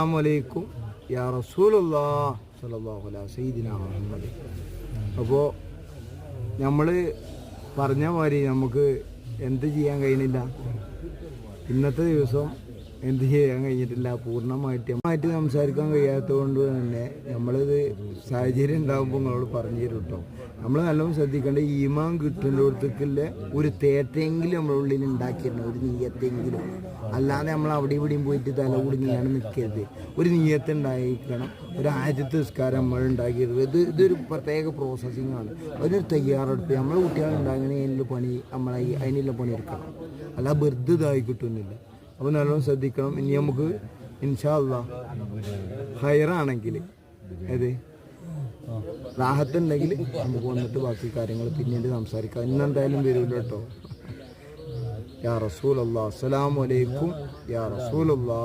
അസ്സലാമലൈക്കും യാ മുഹമ്മദ്. നമ്മൾ പറഞ്ഞ മാതിരി നമുക്ക് എന്ത് ചെയ്യാൻ കഴിയുന്നില്ല? ഇന്നത്തെ ദിവസം എന്ത് ചെയ്യാൻ കഴിഞ്ഞിട്ടില്ല. പൂർണമായിട്ട് മാറ്റി സംസാരിക്കാൻ കഴിയാത്തത് കൊണ്ട് തന്നെ നമ്മളിത് സാഹചര്യം ഉണ്ടാകുമ്പോൾ നിങ്ങളോട് പറഞ്ഞു തരും കേട്ടോ നമ്മൾ നല്ലോണം ശ്രദ്ധിക്കേണ്ട ഈമാൻ കിട്ടുന്നിടത്തേക്കുള്ള ഒരു തേറ്റെങ്കിലും നമ്മുടെ ഉള്ളിൽ ഉണ്ടാക്കിയിരുന്നു ഒരു നീയത്തെങ്കിലും. അല്ലാതെ നമ്മൾ അവിടെ ഇവിടെയും പോയിട്ട് തല കുടുങ്ങിയാണ് നിൽക്കരുത്. ഒരു നീയത്ത് ഉണ്ടായിരിക്കണം. ഒരു ആദ്യത്തെ നിസ്കാരം നമ്മൾ ഉണ്ടാക്കിയത്. ഇത് ഇതൊരു പ്രത്യേക പ്രോസസ്സിംഗ് ആണ്. അതിനൊരു തയ്യാറെടുപ്പ്. നമ്മളെ കുട്ടികൾ ഉണ്ടാകുന്നതിനുള്ള പണി നമ്മളെ അതിനുള്ള പണി എടുക്കണം. അല്ല വെറുതെ ഇതായി കിട്ടുന്നില്ല. അപ്പോൾ നല്ലോണം ശ്രദ്ധിക്കണം. ഇനി നമുക്ക് ഇൻഷാല്ല ഹയറാണെങ്കിൽ ഏത്? റാഹത്തുണ്ടെങ്കിൽ നമുക്ക് വന്നിട്ട് ബാക്കി കാര്യങ്ങൾ പിന്നീട് സംസാരിക്കാം. ഇന്നെന്തായാലും വരില്ല കേട്ടോ യാ റസൂലല്ലാ. അസ്സലാമലൈക്കും യാ റസൂൽ അല്ലാ